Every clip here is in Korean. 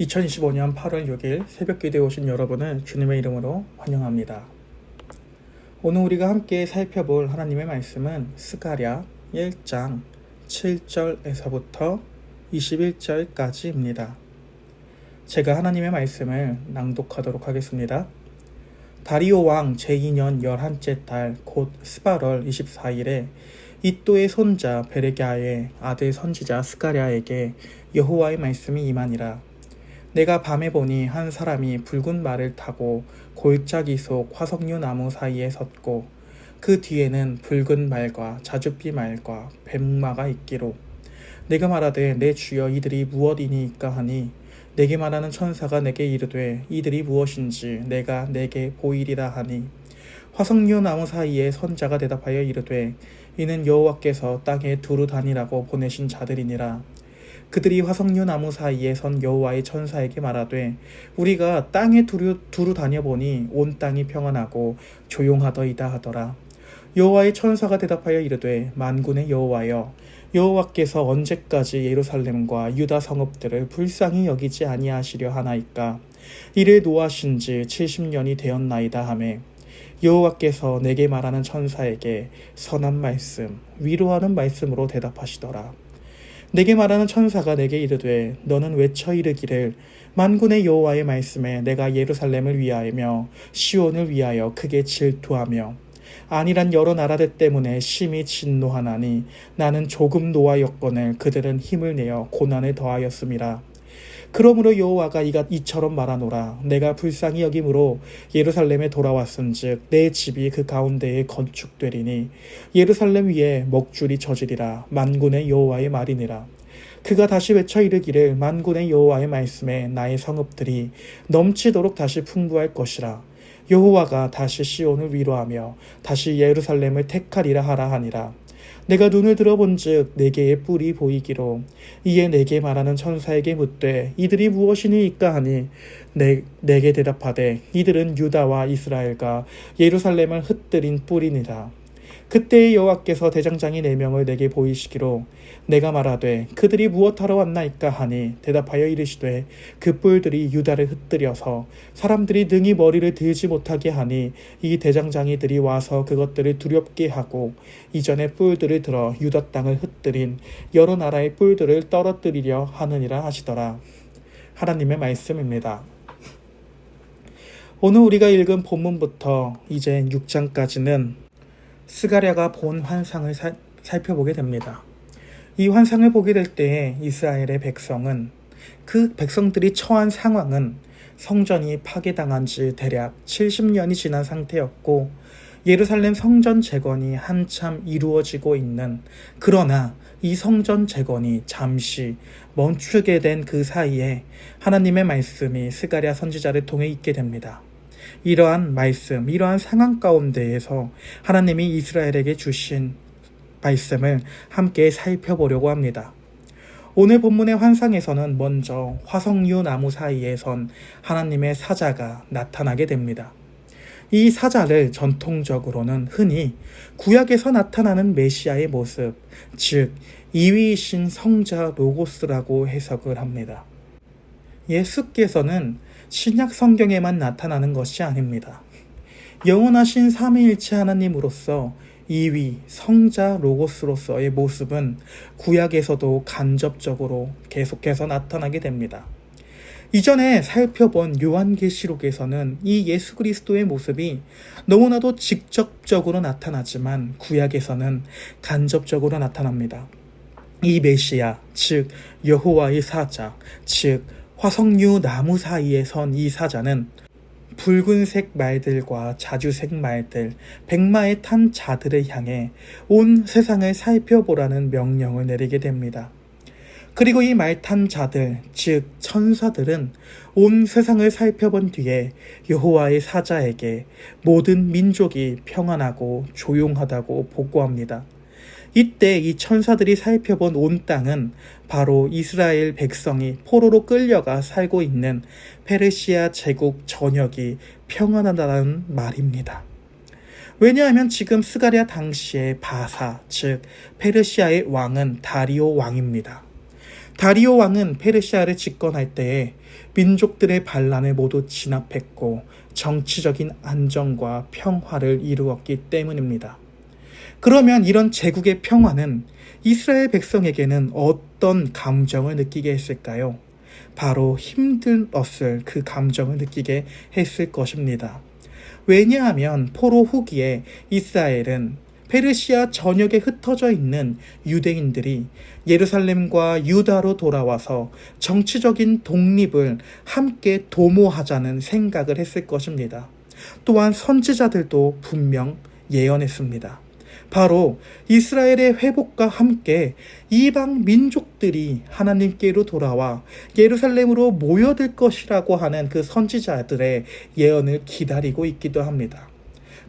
2025년 8월 6일 새벽 기도에 오신 여러분을 주님의 이름으로 환영합니다. 오늘 우리가 함께 살펴볼 하나님의 말씀은 스가랴 1장 7절에서부터 21절까지입니다. 제가 하나님의 말씀을 낭독하도록 하겠습니다. 다리오 왕 제2년 11째 달 곧 스바럴 24일에 이또의 손자 베레갸의 아들 선지자 스가랴에게 여호와의 말씀이 임하니라. 내가 밤에 보니 한 사람이 붉은 말을 타고 골짜기 속 화석류 나무 사이에 섰고 그 뒤에는 붉은 말과 자줏빛 말과 뱀마가 있기로. 내가 말하되 내 주여 이들이 무엇이니까 하니? 내게 말하는 천사가 내게 이르되 이들이 무엇인지 내가 내게 보이리라 하니. 화석류 나무 사이에 선자가 대답하여 이르되 이는 여호와께서 땅에 두루 다니라고 보내신 자들이니라 그들이 화석류 나무 사이에 선 여호와의 천사에게 말하되 우리가 땅에 두루, 두루 다녀보니 온 땅이 평안하고 조용하더이다 하더라. 여호와의 천사가 대답하여 이르되 만군의 여호와여 여호와께서 언제까지 예루살렘과 유다 성읍들을 불쌍히 여기지 아니하시려 하나이까? 이를 노하신 지 70년이 되었나이다 하매 여호와께서 내게 말하는 천사에게 선한 말씀 위로하는 말씀으로 대답하시더라 내게 말하는 천사가 내게 이르되 너는 외쳐 이르기를 만군의 여호와의 말씀에 내가 예루살렘을 위하여 시온을 위하여 크게 질투하며 아니란 여러 나라들 때문에 심히 진노하나니 나는 조금 노하였거늘 그들은 힘을 내어 고난을 더하였음이라 그러므로 여호와가 이가 이처럼 말하노라. 내가 불쌍히 여김으로 예루살렘에 돌아왔은즉 내 집이 그 가운데에 건축되리니 예루살렘 위에 먹줄이 젖으리라. 만군의 여호와의 말이니라. 그가 다시 외쳐 이르기를 만군의 여호와의 말씀에 나의 성읍들이 넘치도록 다시 풍부할 것이라. 여호와가 다시 시온을 위로하며 다시 예루살렘을 택하리라 하라 하니라 내가 눈을 들어본즉 네 개의 뿔이 보이기로. 이에 내게 말하는 천사에게 묻되 이들이 무엇이니까 하니? 내, 내게 대답하되 이들은 유다와 이스라엘과 예루살렘을 흩뜨린 뿔이니라 그때의 여호와께서 대장장이 네 명을 내게 보이시기로 내가 말하되 그들이 무엇하러 왔나이까 하니 대답하여 이르시되 그 뿔들이 유다를 흩뜨려서 사람들이 능히 머리를 들지 못하게 하니 이 대장장이들이 와서 그것들을 두렵게 하고 이전에 뿔들을 들어 유다 땅을 흩뜨린 여러 나라의 뿔들을 떨어뜨리려 하느니라 하시더라 하나님의 말씀입니다. 오늘 우리가 읽은 본문부터 이제 6장까지는 스가랴가 본 환상을 살, 살펴보게 됩니다. 이 환상을 보게 될 때 이스라엘의 백성은 그 백성들이 처한 상황은 성전이 파괴당한 지 대략 70년이 지난 상태였고 예루살렘 성전 재건이 한참 이루어지고 있는 그러나 이 성전 재건이 잠시 멈추게 된 그 사이에 하나님의 말씀이 스가랴 선지자를 통해 있게 됩니다. 이러한 말씀, 이러한 상황 가운데에서 하나님이 이스라엘에게 주신 말씀을 함께 살펴보려고 합니다. 오늘 본문의 환상에서는 먼저 화석류 나무 사이에 선 하나님의 사자가 나타나게 됩니다. 이 사자를 전통적으로는 흔히 구약에서 나타나는 메시아의 모습, 즉, 이위이신 성자 로고스라고 해석을 합니다. 예수께서는 신약 성경에만 나타나는 것이 아닙니다. 영원하신 삼위일체 하나님으로서 2위 성자 로고스로서의 모습은 구약에서도 간접적으로 계속해서 나타나게 됩니다. 이전에 살펴본 요한계시록에서는 이 예수 그리스도의 모습이 너무나도 직접적으로 나타나지만 구약에서는 간접적으로 나타납니다. 이 메시아, 즉 여호와의 사자, 즉 화석류 나무 사이에 선 이 사자는 붉은색 말들과 자주색 말들, 백마에 탄 자들을 향해 온 세상을 살펴보라는 명령을 내리게 됩니다. 그리고 이 말 탄 자들, 즉 천사들은 온 세상을 살펴본 뒤에 여호와의 사자에게 모든 민족이 평안하고 조용하다고 보고합니다. 이때 이 천사들이 살펴본 온 땅은 바로 이스라엘 백성이 포로로 끌려가 살고 있는 페르시아 제국 전역이 평안하다는 말입니다. 왜냐하면 지금 스가랴 당시의 바사, 즉 페르시아의 왕은 다리오 왕입니다. 다리오 왕은 페르시아를 집권할 때에 민족들의 반란을 모두 진압했고 정치적인 안정과 평화를 이루었기 때문입니다. 그러면 이런 제국의 평화는 이스라엘 백성에게는 어떤 감정을 느끼게 했을까요? 바로 힘들었을 그 감정을 느끼게 했을 것입니다. 왜냐하면 포로 후기에 이스라엘은 페르시아 전역에 흩어져 있는 유대인들이 예루살렘과 유다로 돌아와서 정치적인 독립을 함께 도모하자는 생각을 했을 것입니다. 또한 선지자들도 분명 예언했습니다. 바로 이스라엘의 회복과 함께 이방 민족들이 하나님께로 돌아와 예루살렘으로 모여들 것이라고 하는 그 선지자들의 예언을 기다리고 있기도 합니다.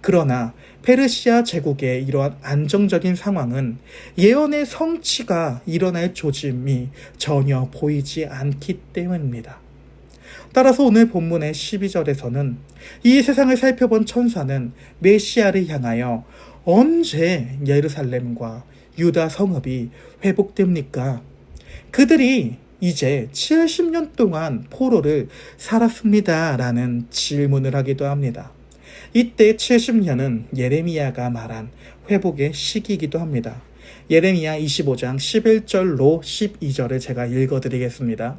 그러나 페르시아 제국의 이러한 안정적인 상황은 예언의 성취가 일어날 조짐이 전혀 보이지 않기 때문입니다. 따라서 오늘 본문의 12절에서는 이 세상을 살펴본 천사는 메시아를 향하여 언제 예루살렘과 유다 성읍이 회복됩니까? 그들이 이제 70년 동안 포로를 살았습니다. 라는 질문을 하기도 합니다. 이때 70년은 예레미야가 말한 회복의 시기이기도 합니다. 예레미야 25장 11절로 12절을 제가 읽어드리겠습니다.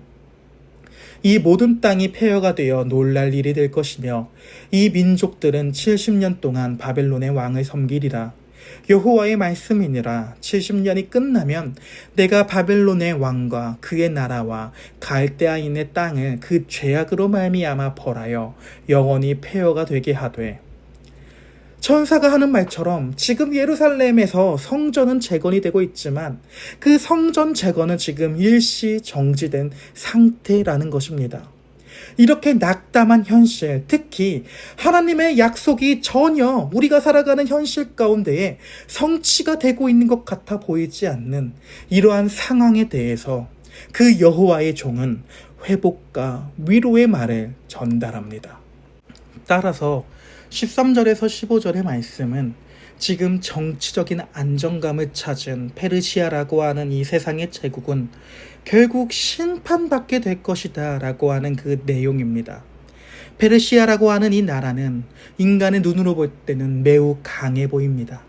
이 모든 땅이 폐허가 되어 놀랄 일이 될 것이며 이 민족들은 70년 동안 바벨론의 왕을 섬기리라. 여호와의 말씀이니라 70년이 끝나면 내가 바벨론의 왕과 그의 나라와 갈대아인의 땅을 그 죄악으로 말미암아 벌하여 영원히 폐허가 되게 하되 천사가 하는 말처럼 지금 예루살렘에서 성전은 재건이 되고 있지만 그 성전 재건은 지금 일시 정지된 상태라는 것입니다. 이렇게 낙담한 현실, 특히 하나님의 약속이 전혀 우리가 살아가는 현실 가운데에 성취가 되고 있는 것 같아 보이지 않는 이러한 상황에 대해서 그 여호와의 종은 회복과 위로의 말을 전달합니다. 따라서 13절에서 15절의 말씀은 지금 정치적인 안정감을 찾은 페르시아라고 하는 이 세상의 제국은 결국 심판받게 될 것이다 라고 하는 그 내용입니다. 페르시아라고 하는 이 나라는 인간의 눈으로 볼 때는 매우 강해 보입니다.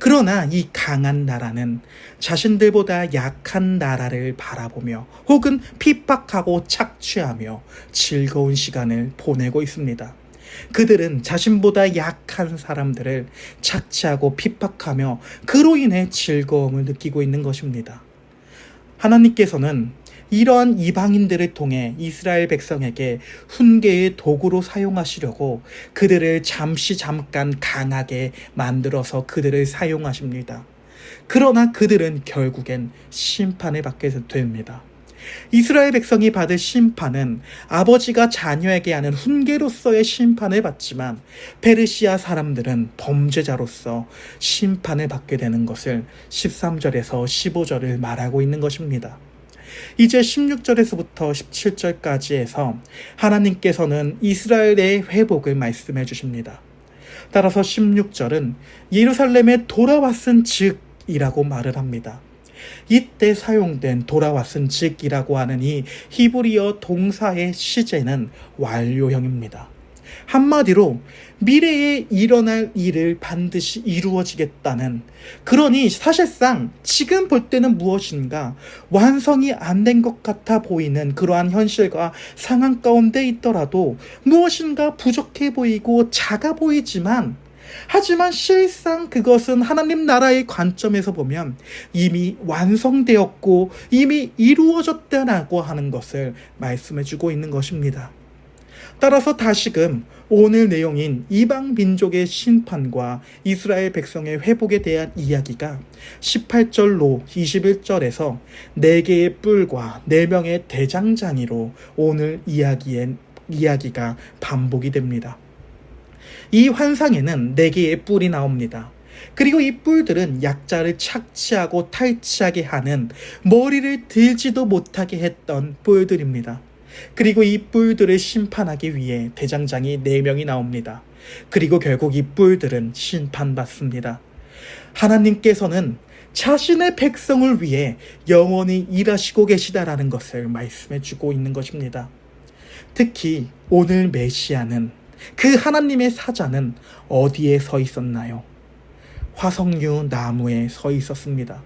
그러나 이 강한 나라는 자신들보다 약한 나라를 바라보며 혹은 핍박하고 착취하며 즐거운 시간을 보내고 있습니다. 그들은 자신보다 약한 사람들을 착취하고 핍박하며 그로 인해 즐거움을 느끼고 있는 것입니다. 하나님께서는 이러한 이방인들을 통해 이스라엘 백성에게 훈계의 도구로 사용하시려고 그들을 잠시 잠깐 강하게 만들어서 그들을 사용하십니다. 그러나 그들은 결국엔 심판을 받게 됩니다. 이스라엘 백성이 받을 심판은 아버지가 자녀에게 하는 훈계로서의 심판을 받지만 페르시아 사람들은 범죄자로서 심판을 받게 되는 것을 13절에서 15절을 말하고 있는 것입니다. 이제 16절에서부터 17절까지 해서 하나님께서는 이스라엘의 회복을 말씀해 주십니다. 따라서 16절은 예루살렘에 돌아왔은 즉이라고 말을 합니다. 이때 사용된 돌아왔은 즉이라고 하는 이 히브리어 동사의 시제는 완료형입니다. 한마디로 미래에 일어날 일을 반드시 이루어지겠다는 그러니 사실상 지금 볼 때는 무엇인가 완성이 안 된 것 같아 보이는 그러한 현실과 상황 가운데 있더라도 무엇인가 부족해 보이고 작아 보이지만 하지만 실상 그것은 하나님 나라의 관점에서 보면 이미 완성되었고 이미 이루어졌다라고 하는 것을 말씀해 주고 있는 것입니다. 따라서 다시금 오늘 내용인 이방 민족의 심판과 이스라엘 백성의 회복에 대한 이야기가 18절로 21절에서 네 개의 뿔과 네 명의 대장장이로 오늘 이야기엔 이야기가 반복이 됩니다. 이 환상에는 네 개의 뿔이 나옵니다. 그리고 이 뿔들은 약자를 착취하고 탈취하게 하는 머리를 들지도 못하게 했던 뿔들입니다. 그리고 이 뿔들을 심판하기 위해 대장장이 4명이 나옵니다. 그리고 결국 이 뿔들은 심판받습니다. 하나님께서는 자신의 백성을 위해 영원히 일하시고 계시다라는 것을 말씀해 주고 있는 것입니다. 특히 오늘 메시아는 그 하나님의 사자는 어디에 서 있었나요? 화석류 나무에 서 있었습니다.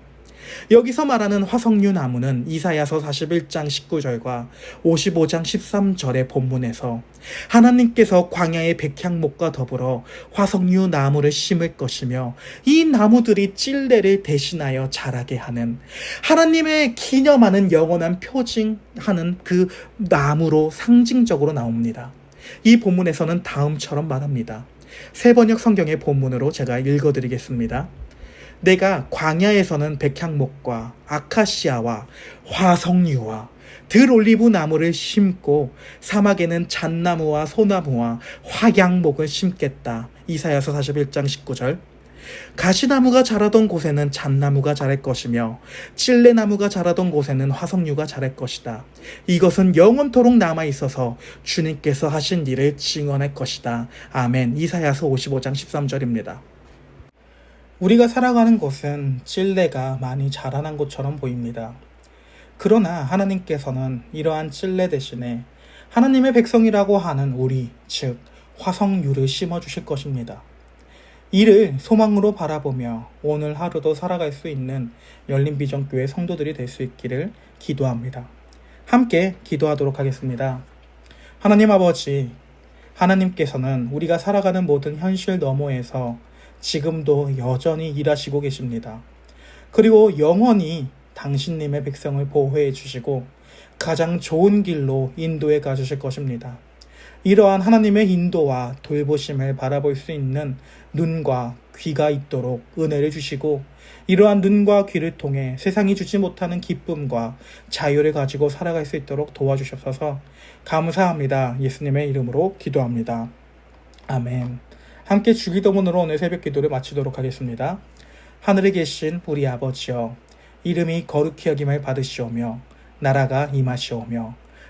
여기서 말하는 화석류 나무는 이사야서 41장 19절과 55장 13절의 본문에서 하나님께서 광야의 백향목과 더불어 화석류 나무를 심을 것이며 이 나무들이 찔레를 대신하여 자라게 하는 하나님의 기념하는 영원한 표징하는 그 나무로 상징적으로 나옵니다. 이 본문에서는 다음처럼 말합니다. 세번역 성경의 본문으로 제가 읽어드리겠습니다. 내가 광야에서는 백향목과 아카시아와 화석류와 들올리브 나무를 심고 사막에는 잣나무와 소나무와 화양목을 심겠다. 이사야서 41장 19절. 가시나무가 자라던 곳에는 잣나무가 자랄 것이며 찔레나무가 자라던 곳에는 화석류가 자랄 것이다. 이것은 영원토록 남아 있어서 주님께서 하신 일을 증언할 것이다. 아멘. 이사야서 55장 13절입니다. 우리가 살아가는 곳은 찔레가 많이 자라난 곳처럼 보입니다. 그러나 하나님께서는 이러한 찔레 대신에 하나님의 백성이라고 하는 우리, 즉, 화석류를 심어 주실 것입니다. 이를 소망으로 바라보며 오늘 하루도 살아갈 수 있는 열린 비전교회 성도들이 될 수 있기를 기도합니다. 함께 기도하도록 하겠습니다. 하나님 아버지, 하나님께서는 우리가 살아가는 모든 현실 너머에서 지금도 여전히 일하시고 계십니다. 그리고 영원히 당신님의 백성을 보호해 주시고 가장 좋은 길로 인도해 가주실 것입니다. 이러한 하나님의 인도와 돌보심을 바라볼 수 있는 눈과 귀가 있도록 은혜를 주시고 이러한 눈과 귀를 통해 세상이 주지 못하는 기쁨과 자유를 가지고 살아갈 수 있도록 도와주셔서 감사합니다. 예수님의 이름으로 기도합니다. 아멘. 함께 주기도문으로 오늘 새벽 기도를 마치도록 하겠습니다. 하늘에 계신 우리 아버지여 이름이 거룩히 여김을 받으시오며 나라가 임하시오며